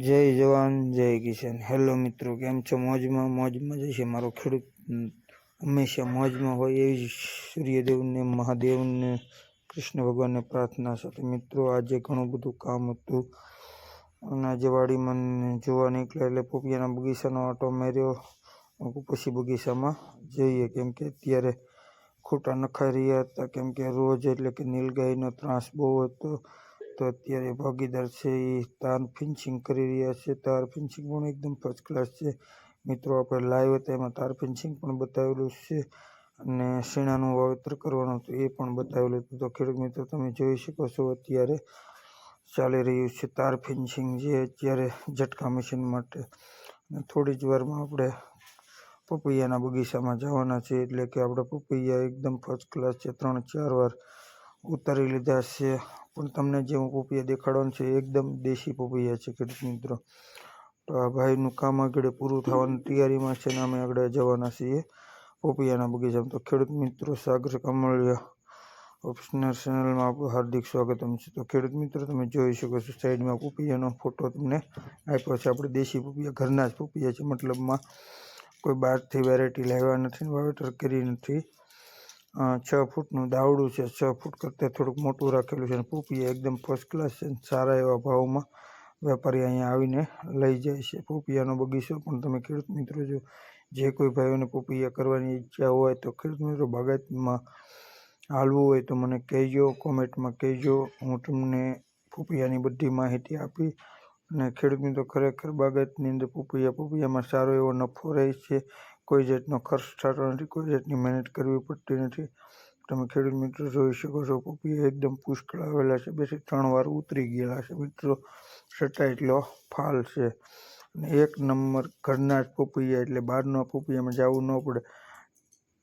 જય જવાન, જય કિસાન. હેલો મિત્રો, કેમ છો? મોજમાં મોજમાં જશે મારો ખેડૂત. હંમેશા મોજમાં હોય એવી સૂર્યદેવને, મહાદેવને, કૃષ્ણ ભગવાનને પ્રાર્થના સાથે. મિત્રો, આજે ઘણું બધું કામ હતું. અને આજે વાડીમાં ને જોવા નીકળ્યા એટલે પોપિયાના બગીચાનો આટો માર્યો. પછી બગીચામાં જઈએ. કેમ કે અત્યારે ખોટા નખાઈ રહ્યા હતા. કેમ કે રોજ એટલે કે નીલગાયનો ત્રાસ બહુ હતો. તો અત્યારે ભાગીદાર છે એ તાર ફિનિશિંગ કરી રહ્યા છે. તાર ફિનિશિંગ પણ એકદમ ફર્સ્ટ ક્લાસ છે. મિત્રો, આપણે લાઈવ હતા એમાં તાર ફિનિશિંગ પણ બતાવેલું છે અને શીણાનું વાવેતર કરવાનું હતું એ પણ બતાવેલું હતું. તો ખેડૂત મિત્રો, તમે જોઈ શકો છો અત્યારે ચાલી રહ્યું છે તાર ફિનિશિંગ જે અત્યારે ઝટકા મશીન માટે. અને થોડી જ વારમાં આપણે પપૈયાના બગીચામાં જવાના છે. એટલે કે આપણે પપૈયા એકદમ ફર્સ્ટ ક્લાસ છે. ત્રણ ચાર વાર ઉતારી લીધા છે. પણ તમને જે હું પપૈયા દેખાડવાનું છે એકદમ દેશી પપૈયા છે ખેડૂત મિત્રો. તો આ ભાઈનું કામ આગળ પૂરું થવાની તૈયારીમાં છે ને અમે આગળ જવાના છીએ પોપિયાના બગીચામાં. તો ખેડૂત મિત્રો, સાગર કમળિયા ઓપ્શનલ ચેનલમાં આપણું હાર્દિક સ્વાગતમ છે. તો ખેડૂત મિત્રો, તમે જોઈ શકો છો સાઈડમાં પપૈયાનો ફોટો તમને આપ્યો છે. આપણે દેશી પોપિયા, ઘરના જ પપૈયા છે. મતલબમાં કોઈ બહારથી વેરાયટી લાવ્યા નથી વાવેતર કરી નથી. છ ફૂટનું દાવડું છે. છ ફૂટ કરતાં થોડુંક મોટું રાખેલું છે અને પોપિયા એકદમ ફર્સ્ટ ક્લાસ છે સારા એવા ભાવમાં વેપારી અહીંયા આવીને લઈ જાય છે. પોપિયાનો બગીચો પણ તમે ખેડૂત મિત્રો જો જે કોઈ ભાઈઓને પોપિયા કરવાની ઈચ્છા હોય તો ખેડૂત મિત્રો બાગાયતમાં હાલવું હોય તો મને કહેજો, કોમેન્ટમાં કહેજો. હું તમને પોપિયાની બધી માહિતી આપી અને ખેડૂત મિત્રો ખરેખર બાગાયતની અંદર પોપિયા, પોપિયામાં સારો એવો નફો રહે છે. કોઈ જાતનો ખર્ચ થતો નથી, કોઈ જાતની મહેનત કરવી પડતી નથી. તમે ખેડૂત મિત્રો જોઈ શકો છો પોપી એકદમ પુષ્કળ આવેલા છે. બે ત્રણ વાર ઉતરી ગયેલા છે. મિત્રો, છતાં એટલો ફાલ છે. અને એક નંબર ઘરના જ પોપૈયા એટલે બહારના પોપિયામાં જવું ન પડે.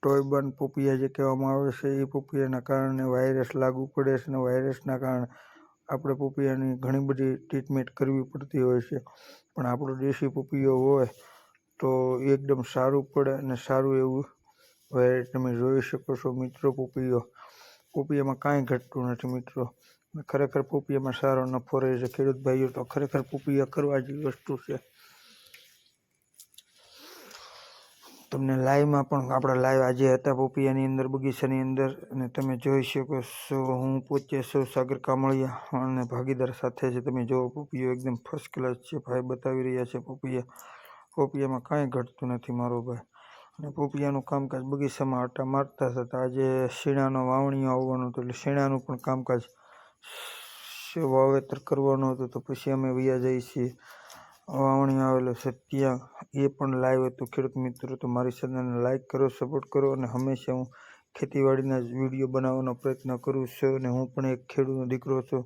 ટોયબન પોપિયા જે કહેવામાં આવે છે, એ પોપિયાના કારણે વાયરસ લાગુ પડે છે અને વાયરસના કારણે આપણે પોપિયાની ઘણી બધી ટ્રીટમેન્ટ કરવી પડતી હોય છે. પણ આપણો દેશી પોપિયો હોય તો એકદમ સારું પડે અને સારું એવું વેરાયટી તમે જોઈ શકો છો મિત્રો પોપીઓ. પોપીયામાં કાંઈ ઘટતું નથી મિત્રો. ખરેખર પોપીયામાં સારો નફો રહે છે. ખેડૂત ભાઈઓ, તો ખરેખર પોપીયા કરવા જેવી વસ્તુ છે. તમને લાઈવમાં પણ આપણા લાઈવ આજે હતા પોપિયાની અંદર, બગીચાની અંદર. અને તમે જોઈ શકો છો, હું પોતે સૌ સાગર કામળિયા અને ભાગીદાર સાથે છે તમે જુઓ પોપિયો એકદમ ફર્સ્ટ ક્લાસ છે. ભાઈ બતાવી રહ્યા છે પોપિયા પોપિયામાં કાંઈ ઘટતું નથી મારો ભાઈ. અને પોપિયાનું કામકાજ બગીચામાં આટા મારતા હતા. આજે શીણાનો વાવણીઓ આવવાનું હતું એટલે શીણાનું પણ કામકાજ વાવેતર કરવાનું હતું તો પછી અમે વ્યા જઈએ છીએ. વાવણી આવેલો છે ત્યાં. એ પણ લાઈવ હતું ખેડૂત મિત્રો. તો મારી ચેનલને લાઈક કરો સપોર્ટ કરો અને હંમેશા હું ખેતીવાડીના જ વીડિયો બનાવવાનો પ્રયત્ન કરું છું અને હું પણ એક ખેડૂતનો દીકરો છું.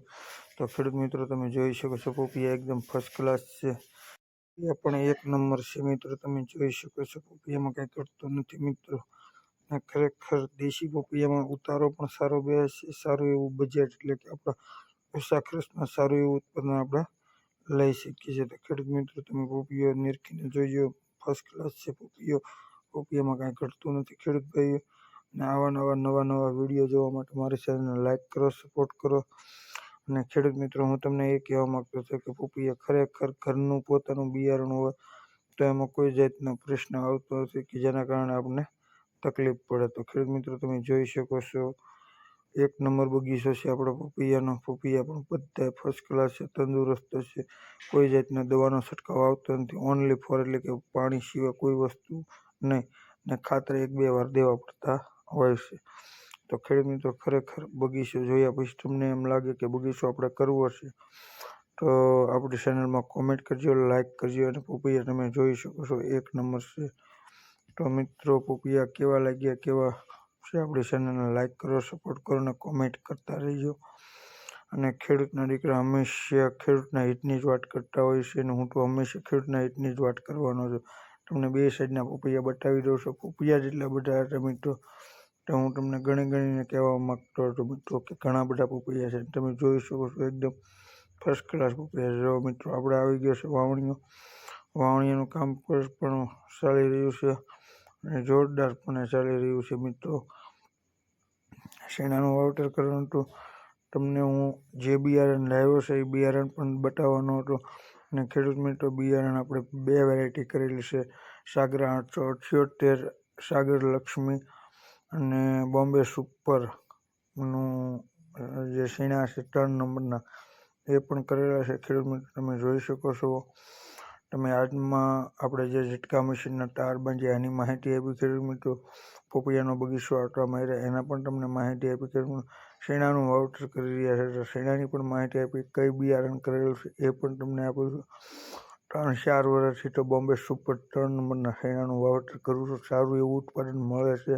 તો ખેડૂત મિત્રો, તમે જોઈ શકો છો પોપિયા એકદમ ફર્સ્ટ ક્લાસ છે. એ પણ એક નંબર છે. મિત્રો, તમે જોઈ શકો છો, પોપિયામાં કાંઈ ઘટતું નથી મિત્રો. અને ખરેખર દેશી પોપિયામાં ઉતારો પણ સારો બે છે. સારું એવું બજેટ એટલે કે આપણા ઓછા ખર્ચમાં સારું એવું ઉત્પાદન આપણે લઈ શકીએ છીએ. તો ખેડૂત મિત્રો, તમે પોપિયો નિરખીને જોઈજો ફર્સ્ટ ક્લાસ છે પોપિયો. પોપિયામાં કાંઈ ઘટતું નથી ખેડૂત ભાઈઓ. અને આવા નવા નવા નવા વીડિયો જોવા માટે મારી ચેનલને લાઈક કરો સપોર્ટ કરો. અને ખેડૂત મિત્રો, હું તમને એ કહેવા માગતો છું કે પોપિયા ખરેખર ઘરનું પોતાનું બિયારણ હોય, તો એમાં કોઈ જાતનો પ્રશ્ન આવતો નથી કે જેના કારણે આપણને તકલીફ પડે. તો ખેડૂત મિત્રો, તમે જોઈ શકો છો, એક નંબર બગીચો છે આપણો પપૈયાનો. પપૈયા પણ બધા ફર્સ્ટ ક્લાસ છે, તંદુરસ્ત છે. કોઈ જાતના દવાનો છંટકાવ આવતો નથી. ઓનલી ફોર એટલે કે પાણી સિવાય કોઈ વસ્તુ નહીં. ને ખાતર એક બે વાર દેવા પડતા હોય છે. તો ખેડૂત મિત્રો ખરેખર બગીચો જોયા પછી તમને એમ લાગે કે બગીચો આપણે કરવો છે. તો આપણી ચેનલમાં કોમેન્ટ કરજો લાઇક કરજો અને પોપૈયા તમે જોઈ શકો છો, એક નંબર છે. તો મિત્રો, પોપૈયા કેવા લાગ્યા, કેવા છે આપણી ચેનલને લાઇક કરો સપોર્ટ કરો અને કોમેન્ટ કરતા રહેજો. અને ખેડૂતના દીકરા હંમેશા ખેડૂતના હિતની જ વાત કરતા હોય છે અને હું તો હંમેશા ખેડૂતના હિતની જ વાત કરવાનો છું. તમને બે સાઈડના પોપૈયા બતાવી દઉં છું. પોપિયા જેટલા બધા હતા મિત્રો તો હું તમને ગણી ગણીને કહેવા માગતો હતો મિત્રો કે ઘણા બધા પપૈયા છે. તમે જોઈ શકો છો એકદમ ફર્સ્ટ ક્લાસ પપૈયા છે. મિત્રો આપણે આવી ગયો છે વાવણીઓ. વાવણીઓનું કામ પણ ચાલી રહ્યું છે અને જોરદાર પણ ચાલી રહ્યું છે મિત્રો. શેણાનું વાવતર કરવાનું હતું. તમને હું જે બિયારણ લાવ્યો છે એ બિયારણ પણ બતાવવાનો હતો. અને ખેડૂત મિત્રો, બિયારણ આપણે બે વેરાયટી કરેલી છે. સાગર આઠસો અઠ્યોતેર, સાગર લક્ષ્મી અને બોમ્બે સુપરનું જે સીણા છે ત્રણ નંબરના, એ પણ કરેલા છે. ખેડૂત મિત્રો, તમે જોઈ શકો છો. તમે આજમાં આપણે જે ઝટકા મશીનના તાર બાંધ્યા, એની માહિતી આપી ખેડૂત મિત્રો. પોપૈયાનો બગીચો આટવા માર્યા, એના પણ તમને માહિતી આપી ખેડૂત શેણાનું વાવતર કરી રહ્યા છે શેણાની પણ માહિતી આપી, કઈ બિયારણ કરેલું છે, એ પણ તમને આપું છું. ત્રણ ચાર વર્ષથી તો બોમ્બે સુપર ત્રણ નંબરના શેણાનું વાવતર કરું છું. સારું એવું ઉત્પાદન મળે છે.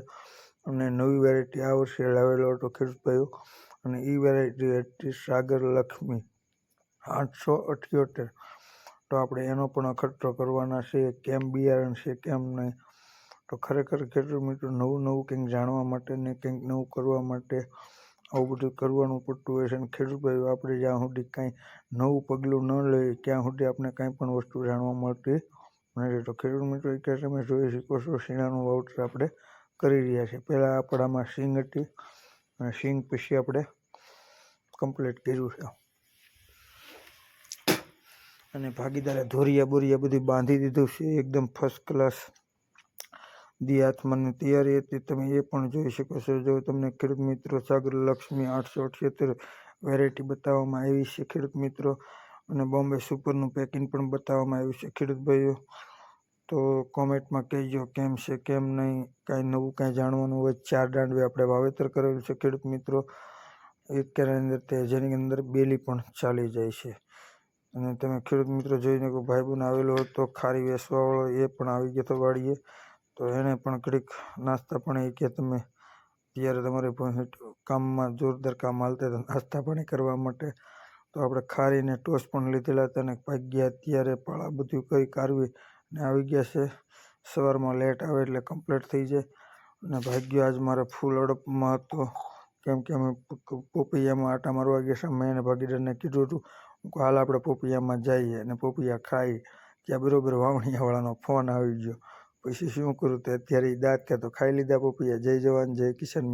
અને નવી વેરાયટી આ વર્ષે લાવેલો હતો ખેડૂત ભાઈઓ અને એ વેરાયટી હતી સાગર લક્ષ્મી, આઠસો અઠ્યોતેર. તો આપણે એનો પણ અખતરો કરવાના છે, કેમ બિયારણ છે, કેમ નહીં. તો ખરેખર ખેડૂત મિત્રો, નવું નવું કંઈક જાણવા માટે ને કંઈક નવું કરવા માટે આવું બધું કરવાનું પડતું હોય છે. અને ખેડૂત ભાઈઓ આપણે જ્યાં સુધી કાંઈ નવું પગલું ન લઈએ, ત્યાં સુધી આપણે કાંઈ પણ વસ્તુ જાણવા મળતી નથી. તો ખેડૂત મિત્રો, અત્યારે તમે જોઈ શકો છો શીણાનું વાવતર આપણે કરી રહ્યા છીએ પહેલાં આપણામાં સિંગ હતી અને સિંગ પછી આપણે કમ્પ્લીટ કર્યું છે. અને ભાગીદારે ધોરિયા બોરિયા બધું બાંધી દીધું છે. એકદમ ફર્સ્ટ ક્લાસ દી આત્માની તૈયારી હતી. તમે એ પણ જોઈ શકો છો. જો તમને ખેડૂત મિત્રો સાગર લક્ષ્મી આઠસો અઠ્યોતેર વેરાયટી બતાવવામાં આવી છે. ખેડૂત મિત્રો અને બોમ્બે સુપરનું પેકિંગ પણ બતાવવામાં આવ્યું છે. ખેડૂત ભાઈઓ તો કોમેન્ટમાં કહેજો કેમ છે, કેમ નહીં, કાંઈ નવું કાંઈ જાણવાનું હોય ચાર દાંડવે આપણે વાવેતર કરેલું છે ખેડૂત મિત્રો. એક કેરાની અંદર તે જેની અંદર બેલી પણ ચાલી જાય છે. અને તમે ખેડૂત મિત્રો જોઈને કોઈ ભાઈબંધ આવેલો હતો ખારી વેસવાવાળો એ પણ આવી ગયો તો વાળીએ તો એણે પણ ઘડીક નાસ્તા પણ એ કે તમે ત્યારે તમારે કામમાં જોરદાર કામ હાલતા હતા નાસ્તા પાણી કરવા માટે. તો આપણે ખારીને ટોસ પણ લીધેલા હતા અને ભાગ્યા ત્યારે પાળા બધું કઈ કાઢવી ને આવી ગયા છે. સવારમાં લેટ આવે એટલે કમ્પ્લીટ થઈ જાય. અને ભાગ્ય આજ મારે ફૂલ અડપમાં હતો. કેમ કે અમે પોપૈયામાં આટા મારવા ગયા છે. મેં એને ભાગીદારને કીધું હતું કે હાલ આપણે પોપૈયામાં જઈએ અને પોપૈયા ખાઈ. ત્યાં બરાબર વાવણીયાવાળાનો ફોન આવી ગયો. પછી શું કરું? તે અત્યારે દાંત કે તો ખાઈ લીધા પોપૈયા. જય જવાન, જય કિશન.